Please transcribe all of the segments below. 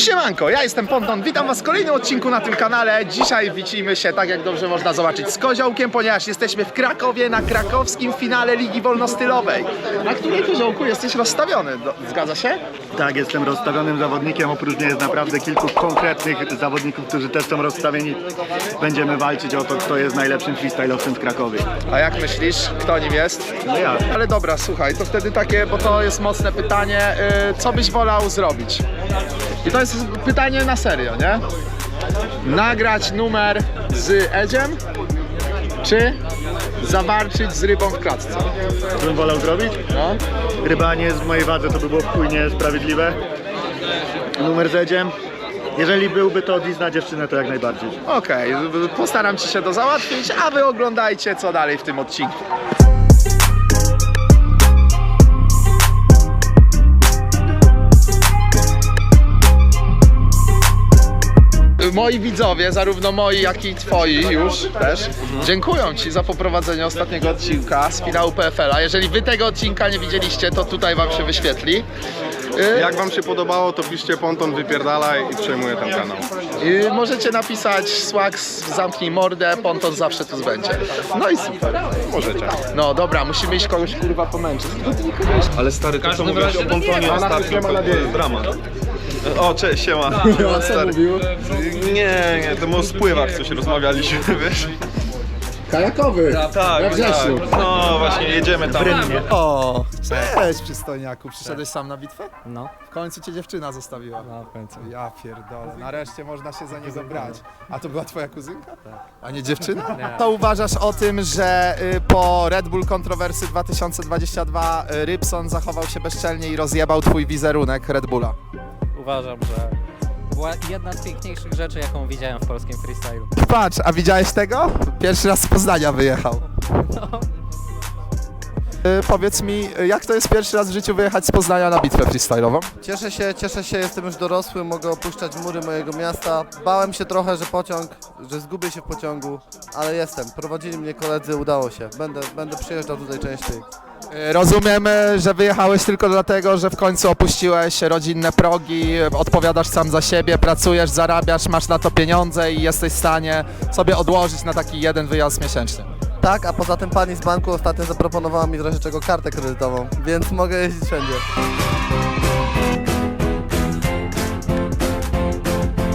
Siemanko, ja jestem Ponton, witam was w kolejnym odcinku na tym kanale. Dzisiaj widzimy się, tak jak dobrze można zobaczyć, z Koziołkiem, ponieważ jesteśmy w Krakowie na krakowskim finale Ligi Wolnostylowej. Na której Koziołku jesteś rozstawiony, Do, zgadza się? Tak, jestem rozstawionym zawodnikiem. Oprócz mnie jest naprawdę kilku konkretnych zawodników, którzy też są rozstawieni. Będziemy walczyć o to, kto jest najlepszym freestyle'owcem w Krakowie. A jak myślisz, kto nim jest? No ja. Ale dobra, słuchaj, to wtedy takie, bo to jest mocne pytanie, y, co byś wolał zrobić? I to jest pytanie na serio, nie? Nagrać numer z Edziem, czy zawarczyć z rybą w klatce? Co bym wolał zrobić? No. Ryba nie jest w mojej wadze, to by było wpójnie sprawiedliwe. Numer z Edziem. Jeżeli byłby to diss na dziewczynę, to jak najbardziej. Okej, postaram ci się to załatwić, a wy oglądajcie co dalej w tym odcinku. Moi widzowie, zarówno moi, jak i twoi już też, dziękują ci za poprowadzenie ostatniego odcinka z finału PFL-a. Jeżeli wy tego odcinka nie widzieliście, to tutaj wam się wyświetli. Y, Jak wam się podobało, to piszcie ponton, wypierdalaj i przejmuję ten kanał. Y, możecie napisać Swax, zamknij mordę, ponton zawsze tu będzie. No i super. Możecie. No dobra, musimy iść kogoś kurwa pomęczyć. Ale stary, to co mówiłeś o pontonie ostatnio, to jest dramat. O, cześć, siema. A co mówił? Nie, nie, to o spływach coś rozmawialiśmy, wiesz? Kajakowy. Tak, Grzesiu. tak. No właśnie, jedziemy tam. O, cześć przystojniaku. Przyszedłeś sam na bitwę? No, W końcu cię dziewczyna zostawiła. no w końcu. Ja pierdolę, nareszcie można się za niego brać. A to była twoja kuzynka? A nie dziewczyna? To uważasz o tym, że y, po Red Bull Kontrowersy 2022 y, Rybson zachował się bezczelnie i rozjebał twój wizerunek Red Bulla? Uważam, że była jedna z piękniejszych rzeczy, jaką widziałem w polskim freestylu. Patrz, a widziałeś tego? Pierwszy raz z Poznania wyjechał. Y, Powiedz mi, y, jak to jest pierwszy raz w życiu wyjechać z Poznania na bitwę freestyle'ową? Cieszę się, cieszę się, jestem już dorosły, mogę opuszczać mury mojego miasta. Bałem się trochę, że pociąg, że zgubię się w pociągu, ale jestem. Prowadzili mnie koledzy, udało się. Będę, będę przyjeżdżał tutaj częściej. Y, Rozumiem, y, że wyjechałeś tylko dlatego, że w końcu opuściłeś rodzinne progi, odpowiadasz sam za siebie, pracujesz, zarabiasz, masz na to pieniądze i jesteś w stanie sobie odłożyć na taki jeden wyjazd miesięczny. Tak, a poza tym pani z banku ostatnio zaproponowała mi w razie czego kartę kredytową, więc mogę jeździć wszędzie.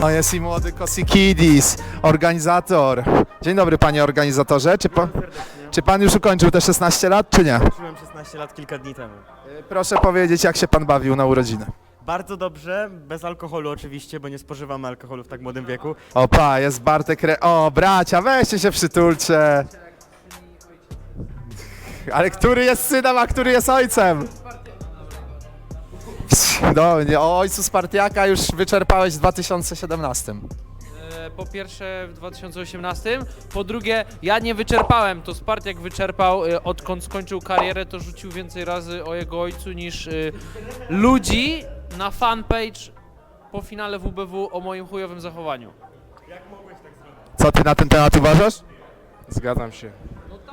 No jest i młody Kosikidis, organizator. Dzień dobry panie organizatorze, czy pan, czy pan już ukończył te 16 lat, czy nie? Byłem 16 lat kilka dni temu. Y, Proszę powiedzieć, jak się pan bawił na urodziny. Bardzo dobrze, bez alkoholu oczywiście, bo nie spożywamy alkoholu w tak młodym wieku. Opa, jest Bartek Re... O, bracia, weźcie się przytulcie. Ale który jest synem, a który jest ojcem? No, nie, o ojcu Spartiaka już wyczerpałeś w 2017. Po pierwsze w 2018, po drugie ja nie wyczerpałem, to Spartiak wyczerpał, e, odkąd skończył karierę to rzucił więcej razy o jego ojcu niż e, ludzi na fanpage po finale WBW o moim chujowym zachowaniu. Co ty na ten temat uważasz? Zgadzam się.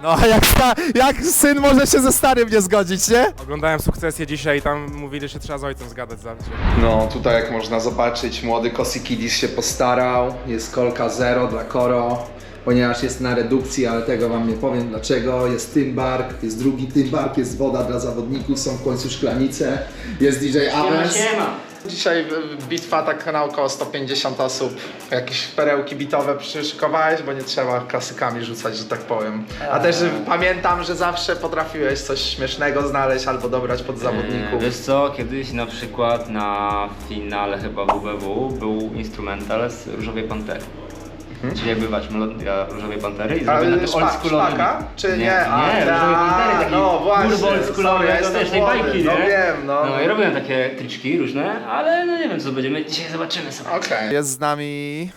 No, a jak, sta, jak syn może się ze starym nie zgodzić, nie? Oglądałem sukcesję dzisiaj i tam mówili, że trzeba z ojcem zgadać zawsze. No, tutaj jak można zobaczyć, młody Kosikidis się postarał. Jest kolka zero dla Koro, ponieważ jest na redukcji, ale tego wam nie powiem dlaczego. Jest Tymbark, jest drugi Tymbark, jest woda dla zawodników, są w końcu szklanice. Jest DJ Avens. Dzisiaj bitwa tak na około 150 osób. Jakieś perełki bitowe przyszykowałeś, bo nie trzeba klasykami rzucać, że tak powiem. A też y, pamiętam, że zawsze potrafiłeś coś śmiesznego znaleźć albo dobrać pod zawodników. Wiesz co, kiedyś na przykład na finale chyba WBW był instrumental z Różowej Pantery. Czyli jakby właśnie melodia Różowej Pantery i zrobię na tym Mhm. szpa- oldschoolowym... szpaka? Czy nie? Nie, A, nie Różowej Pantery, taki no właśnie, oldschoolowy, to jestem wiesz, tej bajki, no nie? wiem, no. No i robiłem takie triczki różne, ale no nie wiem co będziemy, dzisiaj zobaczymy sobie. Okej. Jest z nami...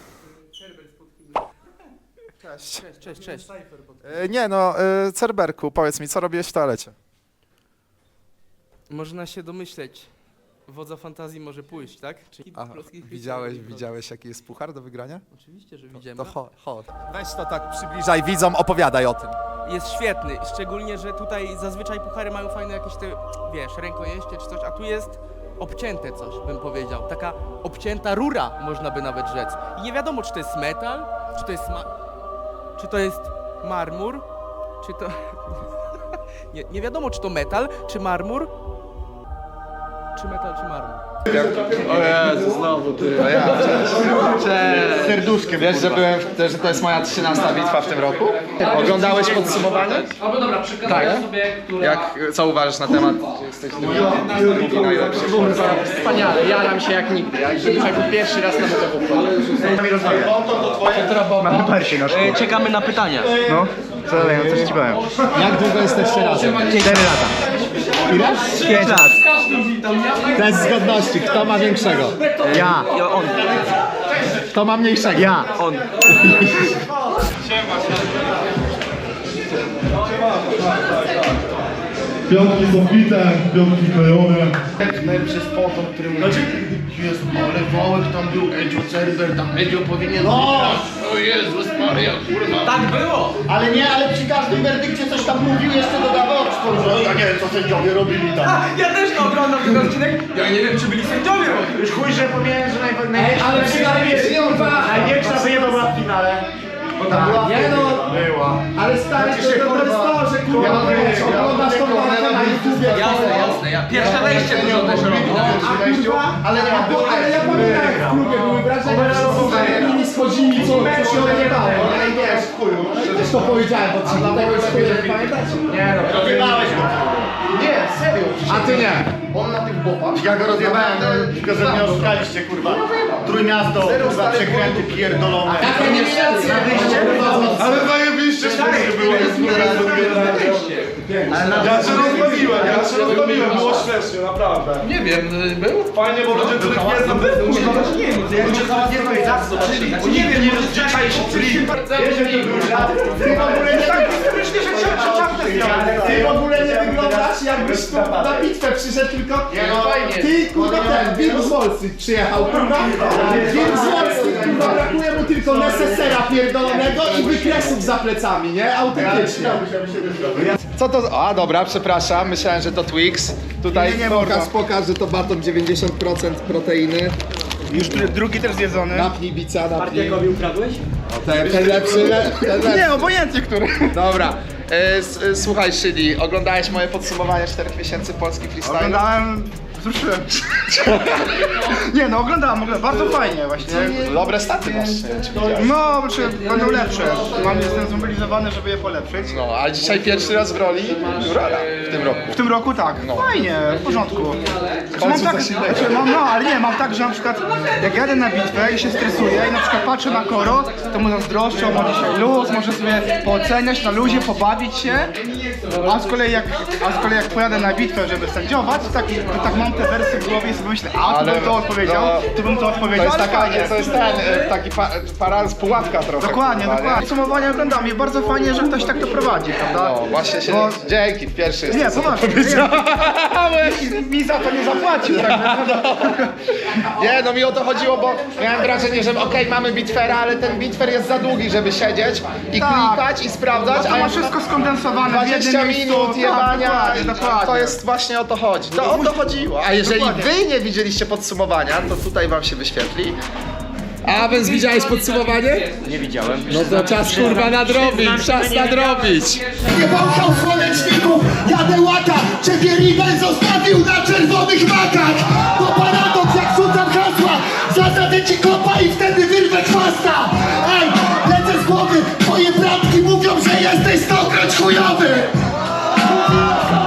Cześć. Cześć, cześć, cześć. E, Nie no, e, Cerberku, powiedz mi, co robiłeś w toalecie? Można się domyśleć. Wodza fantazji może pójść, tak? Czyli A, polskich widziałeś, widziałeś jaki jest puchar do wygrania? Oczywiście, że widziałem. To chodź, chodź. Weź to tak przybliżaj widzom, opowiadaj o tym. Jest świetny, szczególnie, że tutaj zazwyczaj puchary mają fajne jakieś te, wiesz, rękojeście czy coś, a tu jest obcięte coś, bym powiedział. Taka obcięta rura, można by nawet rzec. I nie wiadomo, czy to jest metal, czy to jest ma... czy to jest marmur, czy to... nie, nie wiadomo, czy to metal, czy marmur, czy metal, czy marmur. To ja, cześć. Cześć. Serduszkiem. Wiesz, że, byłem, w- że to jest moja 13 bitwa w tym roku? Oglądałeś podsumowanie? Albo dobra, przekazuję Tak. sobie, która... Jak, co uważasz na temat, jesteś drugi, drugi najlepszy? Wspaniale, jaram się jak nigdy. Jak pierwszy raz na WTW. Mamy parcie na szkole. Czekamy na pytania. No, no coś ci powiem. Jak długo jesteście razem? 4 lata. Ile? 5 lat. Test zgodności, kto ma większego? Ja. on. Kto ma mniejszego? Ja. On. Piątki są bite, piątki klejone. Przez potem, który jest ale Wołek, tam był Edzio Cerber, tam Edzio powinien... No! O Jezus Maria, kurwa! Tak było! Ale nie, ale przy każdym werdykcie coś tam mówił, jeszcze dodawał że ja nie wiem co sędziowie robili tam. Ja też to oglądam ten odcinek. Ja nie wiem, czy byli sędziowie. Już chuj, że pomijałem, że naj, największa, ale największa wyjeba była w finale. Bo tam była nie no, była. Ale stary, to, to, to jest to, że kurwa, Ja wiesz, oglądasz tą walkę na YouTubie. Jasne, jasne. Ja pierwsze wejście dużo też robię. Ale nie, było, ale ja pamiętam jak w klubie były wrażenia, że są takimi schodzimi, co, się odjebało. Ale wiesz, chuju, też to powiedziałem w odcinku, tego już nie pamiętacie? Nie no, Rozjebałeś go. Nie, serio. A ty nie. On na tych bopach. Ja go rozjebałem, no, tylko że mnie oszukaliście, kurwa. Trójmiasto, kurwa, przekręty pierdolone. Jakie nie Ale zajebiście śmiesznie było. Ja się rozbawiłem, ja się rozbawiłem, było śmiesznie, naprawdę. Nie wiem, był? Fajnie, bo ludzie tyle wiedzą. Nie wiem, nie wiem, nie rozdzielaj się Ty w ogóle nie tak Ty w jakbyś tu na bitwę przyszedł, tylko ty kurwa ten, Wilk z Wolcy przyjechał, kurwa. Wilk z Wolcy, kurwa, brakuje mu tylko nesesera pierdolonego i wykresów za plecami, nie? Autentycznie. Co to? A dobra, przepraszam, myślałem, że to Twix. Tutaj Nie, nie, pokaż, pokaż, że to baton 90% proteiny. Już drugi też zjedzony. Napnij bica, napnij. ukradłeś? Ten, ten lepszy, le, ten lepszy. Nie, obojętnie który. Dobra. E, e, słuchaj, Szyli, oglądałeś moje podsumowanie 4 miesięcy polskich freestyle? Oglądałem, wzruszyłem. Nie no, oglądałem, oglądałem. Bardzo fajnie właśnie. Dobre staty masz, nie wiem, czy widziałeś. No, czy będą lepsze. Mam, jestem zmobilizowany, żeby je polepszyć. No, a dzisiaj pierwszy raz w roli Jurora w tym roku. W tym roku tak, No. fajnie, w porządku. Mam końcu tak, innego. znaczy, mam, no, ale nie, mam tak, że na przykład jak jadę na bitwę i się stresuję i na przykład patrzę na koro, to mu zazdroszczę, ma dzisiaj luz, może sobie pooceniać na luzie, pobawić się, a z kolei jak, a z kolei jak pojadę na bitwę, żeby sędziować, to tak, to tak mam te wersy w głowie i sobie myślę, a tu Ale- bym to odpowiedział, no, tu bym to To odpowiedział, jest ale taka, fajnie. to jest ten, e, taki pa, parans pułapka trochę. Dokładnie, kurwa, nie? dokładnie. Podsumowanie oglądam i bardzo fajnie, że ktoś tak to prowadzi, prawda? No, właśnie się, Bo- dzięki, pierwszy jest. Nie, poważnie. Nie, mi za to nie zapłacił, także Nie, no mi o to chodziło, bo miałem wrażenie, że okej, mamy bitwera, ale ten bitwer jest za długi, żeby siedzieć i Tak. klikać i sprawdzać, to a ma jak wszystko skondensowane w 20 jednym miejscu. minut Tak, jebania, dokładnie, i dokładnie. to jest właśnie o to chodzi. To o to chodziło. A jeżeli Dokładnie. wy nie widzieliście podsumowania, to tutaj wam się wyświetli. A więc widziałeś podsumowanie? Nie widziałem. No to czas kurwa nadrobić, czas nadrobić. Nie wąchał słoneczników, jadę łaka Ciebie Rivel zostawił na czerwonych makach To paradoks jak rzucam hasła Zasadzę ci kopa i wtedy wyrwę chwasta Ej, lecę z głowy jesteś stokroć chujowy!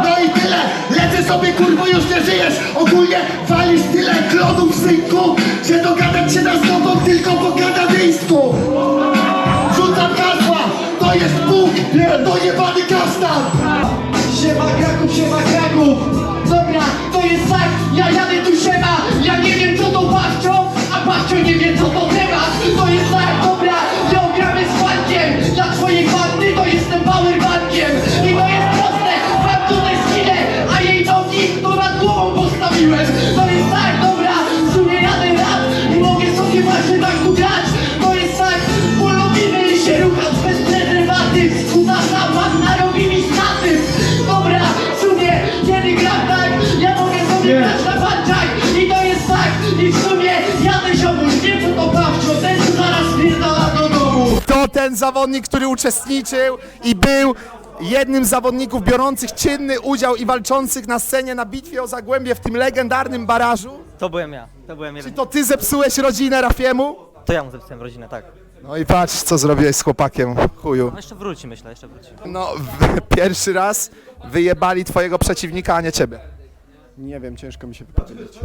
No i tyle, lecę sobie kurwo już nie żyjesz. Ogólnie walisz tyle klonów synku Że dogadać się da z tobą tylko po gadawiejsku Rzucam hasła, to jest Bóg, dojebany kasztan. Siema Kraków, siema Kraków Dobra, to jest tak, ja jadę tu siema. Ja nie wiem co to Baszcio, a Baszcio nie wie co to temat. To jest tak, dobra, ten zawodnik, który uczestniczył i był jednym z zawodników biorących czynny udział i walczących na scenie na bitwie o Zagłębie w tym legendarnym barażu? To byłem ja, to byłem Czy jeden. to ty zepsułeś rodzinę Rafiemu? To ja mu zepsułem rodzinę, tak. No i patrz, co zrobiłeś z chłopakiem, chuju. No jeszcze wróci, myślę, jeszcze wróci. No, w, pierwszy raz wyjebali twojego przeciwnika, a nie ciebie. Nie wiem, ciężko mi się wypowiedzieć.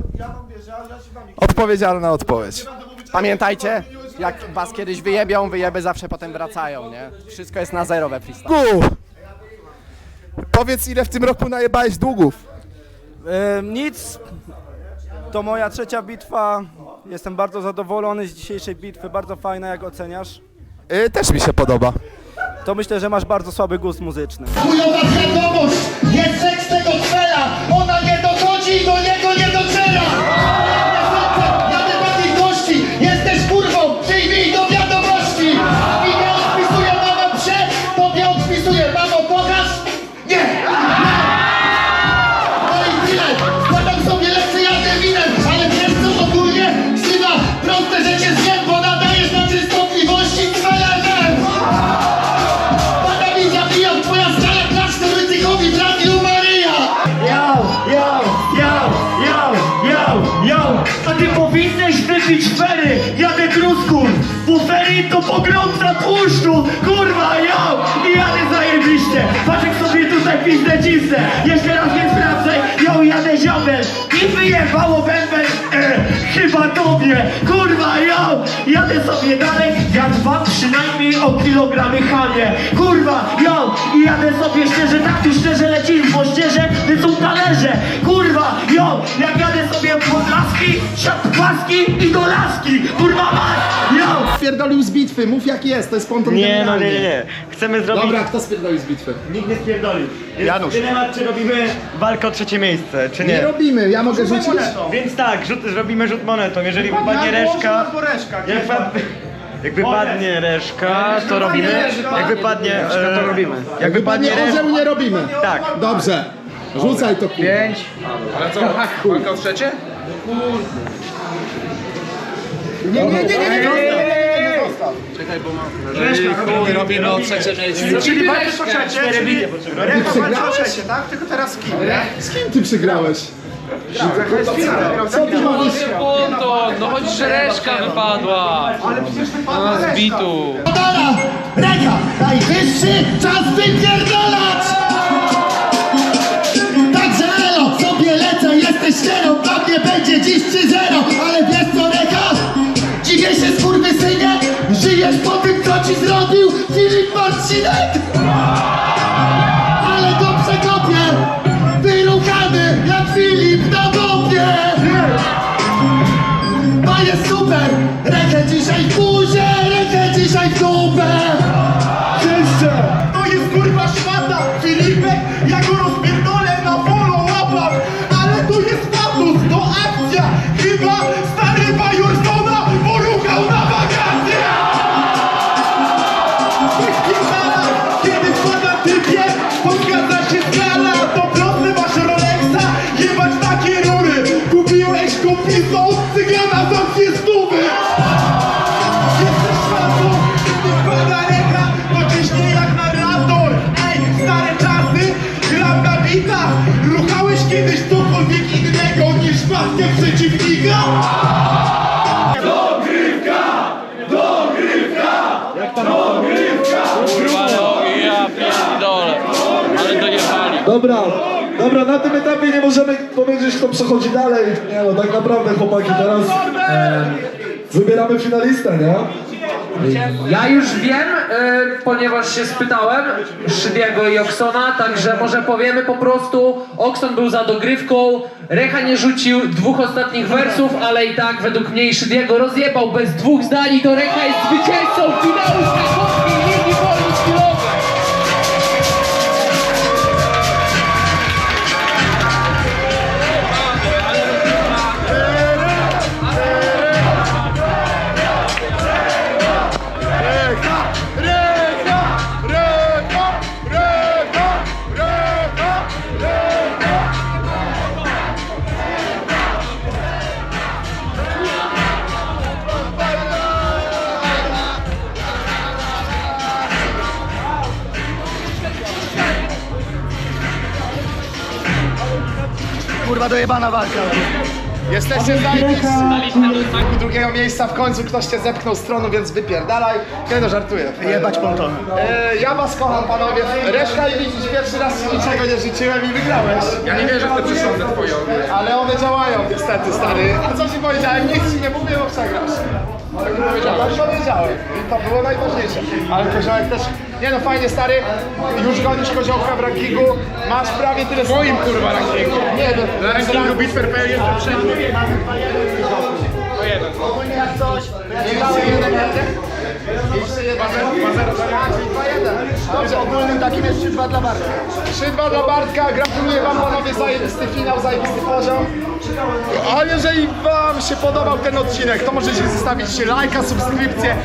Odpowiedzialna odpowiedź. Pamiętajcie, jak was kiedyś wyjebią, wyjeby zawsze potem wracają, nie? Wszystko jest na zero we freestyle. Powiedz, ile w tym roku najebałeś długów? nic. To moja trzecia bitwa. Jestem bardzo zadowolony z dzisiejszej bitwy, bardzo fajna, jak oceniasz. Y, też mi się podoba. To myślę, że masz bardzo słaby gust muzyczny. Chujowa wiadomość, Cristo Patrz jak sobie tutaj pizdę cisnę. Jeszcze raz nie sprawdzaj, yo, jadę ziobel I wyjebało bęben, e, chyba tobie Kurwa, yo, jadę sobie dalej Ja dwa przynajmniej o kilogramy chanie Kurwa, yo, i jadę sobie szczerze, tak tu szczerze lecisz Bo szczerze, ty są talerze Kurwa, yo, jak jadę sobie pod laski Siad płaski i do laski Kurwa mać, yo Spierdolił z bitwy, mów jak jest, to jest ponton Nie, no nie, nie, nie. Chcemy zrobić... Dobra, kto spierdolił z bitwy? Nikt nie spierdolił. Jest Janusz. dylemat, czy robimy walkę o trzecie miejsce, czy Nie nie. robimy, ja mogę rzucić? Więc tak, rzut, zrobimy rzut monetą. Jeżeli wypadnie reszka... Jak, wypad... jak wypadnie reszka, to robimy. Jak wypadnie... e, to robimy. Jak wypadnie orzeł nie robimy. Tak. Dobrze. Rzucaj to kurwa. Pięć. Ale co, walka o trzecie? Nie, nie, nie, nie, nie, nie. Robimy o trzecie miejsce. Czyli walczysz o trzecie, czyli Reka walczy o trzecie, tak? Tylko teraz z kim, nie? Z kim ty przegrałeś? Co ty mówisz? Ponton, no choć żereszka wypadła. Ale przecież wypadła Z bitu. Dala! Reka! Najwyższy czas wypierdalać! Także elo, sobie lecę, jesteś ścierą Dla mnie będzie dziś 3-0 Ale wiesz co ci zrobił Filip Marcinek Ale dobrze kopię Wyruchany jak Filip na dopie To jest super! Pierdolę. Ale dojechali. Dobra, dobra, na tym etapie nie możemy powiedzieć, kto przechodzi dalej. Nie no, tak naprawdę chłopaki, teraz e, wybieramy finalistę, nie? Ja już wiem, y, ponieważ się spytałem Szydiego i Oksona, także może powiemy po prostu, Okson był za dogrywką, Recha nie rzucił dwóch ostatnich wersów, ale i tak według mnie i Szydiego rozjebał bez dwóch zdań i to Recha jest zwycięzcą finału Kurwa dojebana walka. Jesteście zajebiscy. Do drugiego miejsca w końcu ktoś cię zepchnął z tronu, więc wypierdalaj. Nie no, żartuję. Jebać pontona. E, ja was kocham panowie. Reszka i widzisz, pierwszy raz ci niczego nie życzyłem i wygrałeś. Ja nie wierzę w te przesądy twoje. Ale one działają niestety, stary. A co ci powiedziałem? Nic ci nie mówię, bo przegrasz. Tak powiedziałem. Tak powiedziałem. I to było najważniejsze. Ale koziołek też... Nie no, fajnie, stary. Już gonisz koziołka w rankingu. Masz prawie tyle... W moim, kurwa, rankingu. Nie, no, Na rankingu Bitfair.pl jestem wszędzie. To jeden. Ogólnie jak coś. Jeszcze jeden. 2-1. Dobrze, ogólnym takim jest 3-2 dla Bartka. 3-2 dla Bartka, gratuluję wam panowie zajebisty finał, zajebisty poziom. A jeżeli wam się podobał ten odcinek, to możecie zostawić lajka, subskrypcję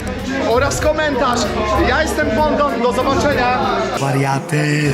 oraz komentarz. Ja jestem Pondon, do zobaczenia. Wariaty.